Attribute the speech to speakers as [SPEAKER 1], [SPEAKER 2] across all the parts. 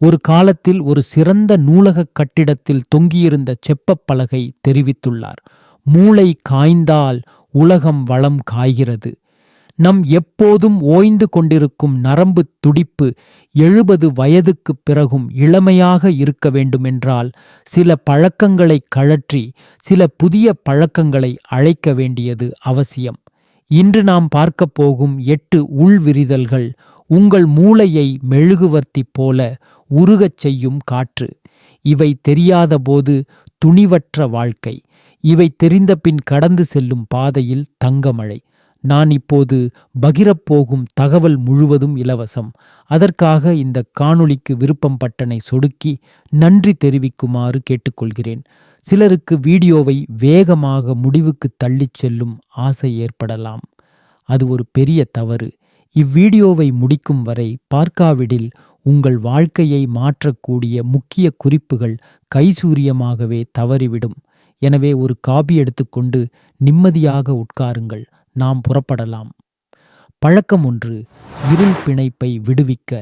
[SPEAKER 1] ஒரு காலத்தில் ஒரு சிறந்த நூலகக் கட்டிடத்தில் தொங்கியிருந்த செப்பப் பலகை தெரிவித்துள்ளார். மூளை காய்ந்தால் உலகம் வளம் காய்கிறது. நம் எப்போதும் ஓய்ந்து கொண்டிருக்கும் நரம்பு துடிப்பு எழுபது வயதுக்குப் பிறகும் இளமையாக இருக்க வேண்டுமென்றால் சில பழக்கங்களை கழற்றி சில புதிய பழக்கங்களை அழைக்க வேண்டியது அவசியம். இன்று நாம் பார்க்கப் போகும் எட்டு உள்விரிதல்கள் உங்கள் மூளையை மெழுகுவர்த்தி போல உருகச் செய்யும் காற்று. இவை தெரியாதபோது துணிவற்ற வாழ்க்கை. இவை தெரிந்தபின் கடந்து செல்லும் பாதையில் தங்கமழை. நான் இப்போது பகிரப்போகும் தகவல் முழுவதும் இலவசம். அதற்காக இந்த காணொளிக்கு விருப்பம் பட்டனை சொடுக்கி நன்றி தெரிவிக்குமாறு கேட்டுக்கொள்கிறேன். சிலருக்கு வீடியோவை வேகமாக முடிவுக்கு தள்ளிச் செல்லும் ஆசை ஏற்படலாம். அது ஒரு பெரிய தவறு. இவ்வீடியோவை முடிக்கும் வரை பார்க்காவிடில் உங்கள் வாழ்க்கையை மாற்றக்கூடிய முக்கிய குறிப்புகள் கைசூரியமாகவே தவறிவிடும். எனவே ஒரு காபி எடுத்துக்கொண்டு நிம்மதியாக உட்காருங்கள். நாம் புறப்படலாம். பழக்கம் ஒன்று இருள் பிணைப்பை விடுவிக்க.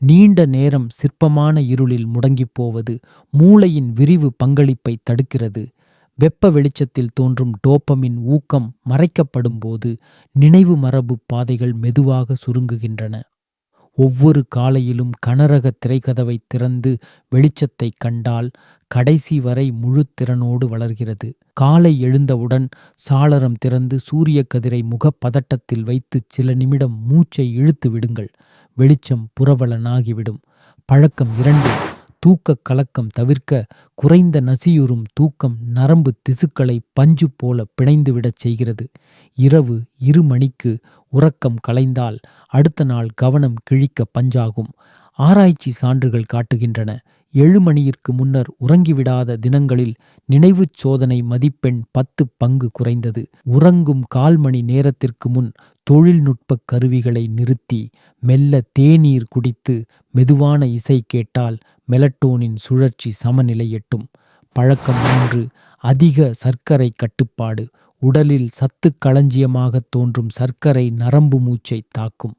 [SPEAKER 1] நீண்ட நேரம் சிற்பமான இருளில் முடங்கிப் போவது மூளையின் விரிவு பங்களிப்பை தடுக்கிறது. வெப்ப வெளிச்சத்தில் தோன்றும் டோப்பமின் ஊக்கம் மறைக்கப்படும் போது நினைவு மரபு பாதைகள் மெதுவாக சுருங்குகின்றன. ஒவ்வொரு காலையிலும் கனரக திரைக்கதவை திறந்து வெளிச்சத்தை கண்டால் கடைசி வரை முழு திறனோடு வளர்கிறது. காலை எழுந்தவுடன் சாளரம் திறந்து சூரிய கதிரை முகப்பதட்டத்தில் வைத்து சில நிமிடம் மூச்சை இழுத்து விடுங்கள். வெளிச்சம் புரவலனாகிவிடும். பழக்கம் இரண்டு. தூக்க கலக்கம் தவிர்க்க குறைந்த நசியுறும் தூக்கம் நரம்பு திசுக்களை பஞ்சு போல பிணைந்துவிடச் செய்கிறது. இரவு இரு மணிக்கு உறக்கம் கலைந்தால் அடுத்த நாள் கவனம் கிழிக்க பஞ்சாகும். ஆராய்ச்சி சான்றுகள் காட்டுகின்றன. ஏழு மணியிற்கு முன்னர் உறங்கிவிடாத தினங்களில் நினைவுச் சோதனை மதிப்பெண் பத்து பங்கு குறைந்தது. உறங்கும் கால் மணி நேரத்திற்கு முன் தொழில்நுட்ப கருவிகளை நிறுத்தி மெல்ல தேநீர் குடித்து மெதுவான இசை கேட்டால் மெலட்டோனின் சுழற்சி சமநிலை எட்டும் பழக்கம் மூன்று அதிக சர்க்கரை கட்டுப்பாடு. உடலில் சத்து களஞ்சியமாக தோன்றும் சர்க்கரை நரம்பு மூச்சை தாக்கும்.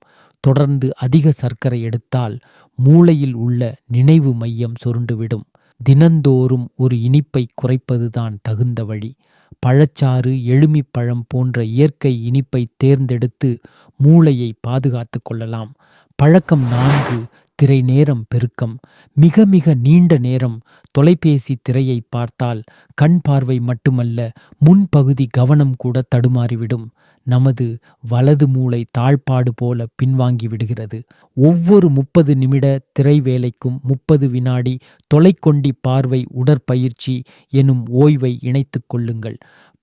[SPEAKER 1] தொடர்ந்து அதிக சர்க்கரை எடுத்தால் மூளையில் உள்ள நினைவு மையம் சுருண்டுவிடும். தினந்தோறும் ஒரு இனிப்பை குறைப்பதுதான் தகுந்த வழி. பழச்சாறு எலுமிப்பழம் போன்ற இயற்கை இனிப்பை தேர்ந்தெடுத்து மூளையை பாதுகாத்து கொள்ளலாம். பழக்கம் நான்கு திரை நேரம் பெருக்கம் மிக மிக நீண்ட நேரம் தொலைபேசி திரையை பார்த்தால் கண் பார்வை மட்டுமல்ல முன்பகுதி கவனம் கூட தடுமாறிவிடும். நமது வலது மூளை தாழ்பாடு போல பின்வாங்கி விடுகிறது. ஒவ்வொரு முப்பது நிமிட திரை வேலைக்கும் முப்பது வினாடி தொலைக்கொண்டி பார்வை உடற்பயிற்சி எனும் ஓய்வை இணைத்துக் கொள்ளுங்கள்.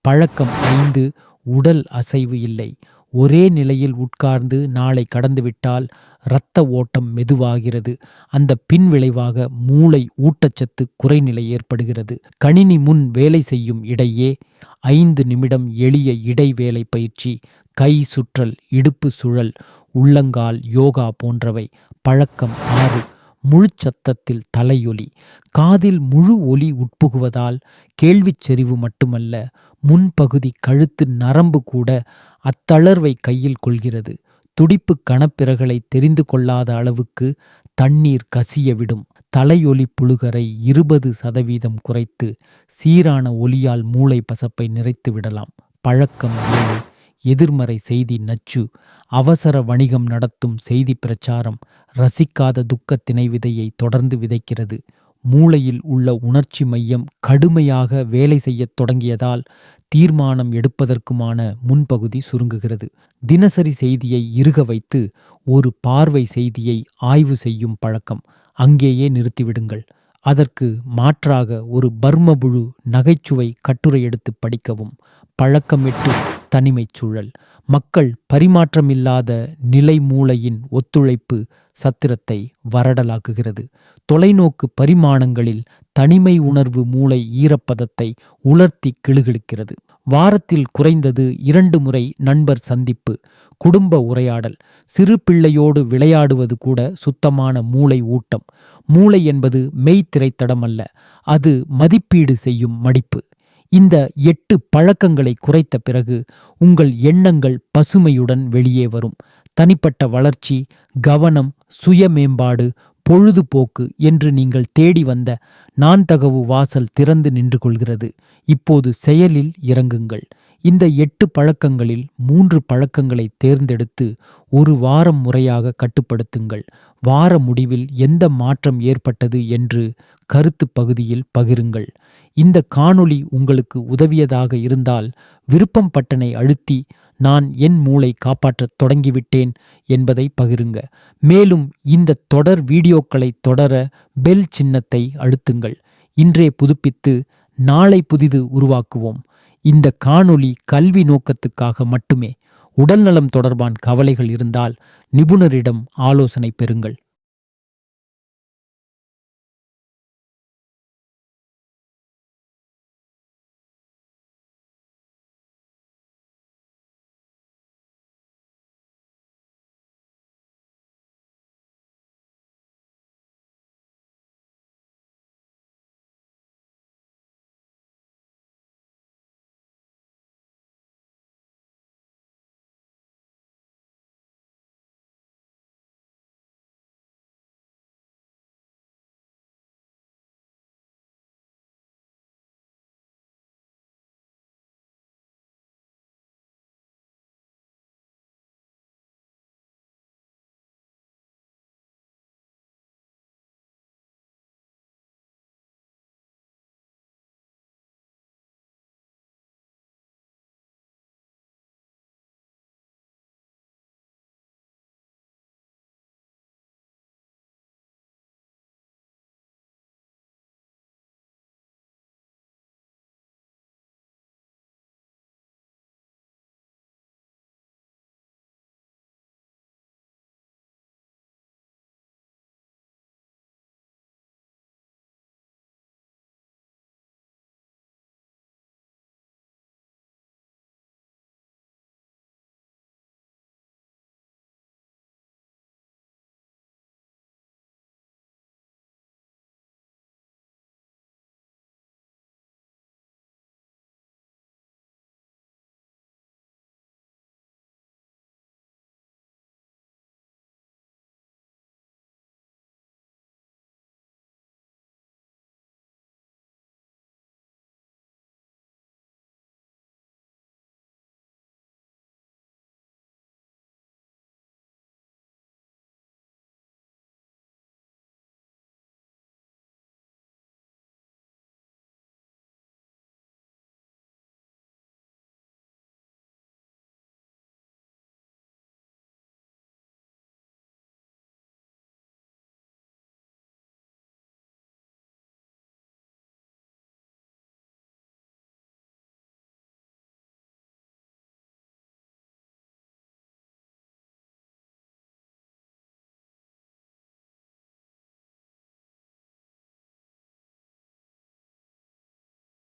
[SPEAKER 1] பழக்கம் ஐந்து உடல் அசைவு இல்லை. ஒரே நிலையில் உட்கார்ந்து நாளை கடந்துவிட்டால் இரத்த ஓட்டம் மெதுவாகிறது. அந்த பின்விளைவாக மூளை ஊட்டச்சத்து குறைநிலை ஏற்படுகிறது. கணினி முன் வேலை செய்யும் இடையே ஐந்து நிமிடம் எளிய இடைவேளை பயிற்சி கை சுற்றல் இடுப்பு சுழல் உள்ளங்கால் யோகா போன்றவை. பழக்கம் ஆறு முழுச்சத்தத்தில் தலையொலி. காதில் முழு ஒலி உட்புகுவதால் கேள்விச் செறிவு மட்டுமல்ல முன்பகுதி கழுத்து நரம்பு கூட அத்தளர்வை கையில் கொள்கிறது. துடிப்பு கணப்பிறகளை தெரிந்து கொள்ளாத அளவுக்கு தண்ணீர் கசியவிடும். தலையொலி புழுகரை இருபது சதவீதம் குறைத்து சீரான ஒலியால் மூளை பசப்பை நிறைத்து விடலாம். பழக்கம் ஏழு எதிர்மறை செய்தி நச்சு. அவசர வணிகம் நடத்தும் செய்தி பிரச்சாரம் ரசிக்காத துக்கத்தினை விதையை தொடர்ந்து விதைக்கிறது. மூளையில் உள்ள உணர்ச்சி மையம் கடுமையாக வேலை செய்யத் தொடங்கியதால் தீர்மானம் எடுப்பதற்குமான முன்பகுதி சுருங்குகிறது. தினசரி செய்தியை இறுக வைத்து ஒரு பார்வை செய்தியை ஆய்வு செய்யும் பழக்கம் அங்கேயே நிறுத்திவிடுங்கள். அதற்கு மாற்றாக ஒரு பர்மபுழு நகைச்சுவை கட்டுரை எடுத்து படிக்கவும் பழக்கமிட்டு தனிமைச் சூழல் மக்கள் பரிமாற்றமில்லாத நிலை மூளையின் ஒத்துழைப்பு சத்திரத்தை வரடலாக்குகிறது. தொலைநோக்கு பரிமாணங்களில் தனிமை உணர்வு மூளை ஈரப்பதத்தை உலர்த்தி கிழுகிழுக்கிறது வாரத்தில் குறைந்தது இரண்டு முறை நண்பர் சந்திப்பு குடும்ப உரையாடல் சிறு பிள்ளையோடு விளையாடுவது கூட சுத்தமான மூளை ஊட்டம். மூளை என்பது மெய்த்திரைத்தடம் அல்ல அது மதிப்பீடு செய்யும் மடிப்பு. இந்த எட்டு பழக்கங்களை குறைத்த பிறகு உங்கள் எண்ணங்கள் பசுமையுடன் வெளியே வரும். தனிப்பட்ட வளர்ச்சி கவனம் சுய மேம்பாடு பொழுதுபோக்கு என்று நீங்கள் தேடி வந்த நான் தகவு வாசல் திறந்து நின்று கொள்கிறது இப்போது செயலில் இறங்குங்கள். இந்த எட்டு பழக்கங்களில் மூன்று பழக்கங்களை தேர்ந்தெடுத்து ஒரு வாரம் முறையாக கட்டுப்படுத்துங்கள். வார முடிவில் எந்த மாற்றம் ஏற்பட்டது என்று கருத்து பகுதியில் பகிருங்கள். இந்த காணொளி உங்களுக்கு உதவியதாக இருந்தால் விருப்பம் பட்டனை அழுத்தி நான் என் மூளை காப்பாற்றத் தொடங்கிவிட்டேன் என்பதை பகிருங்க. மேலும் இந்த தொடர் வீடியோக்களை தொடர பெல் சின்னத்தை அழுத்துங்கள். இன்றே புதுப்பித்து நாளை புதிது உருவாக்குவோம். இந்த காணொளி கல்வி நோக்கத்துக்காக மட்டுமே உடல்நலம் தொடர்பான கவலைகள் இருந்தால் நிபுணரிடம் ஆலோசனை பெறுங்கள்.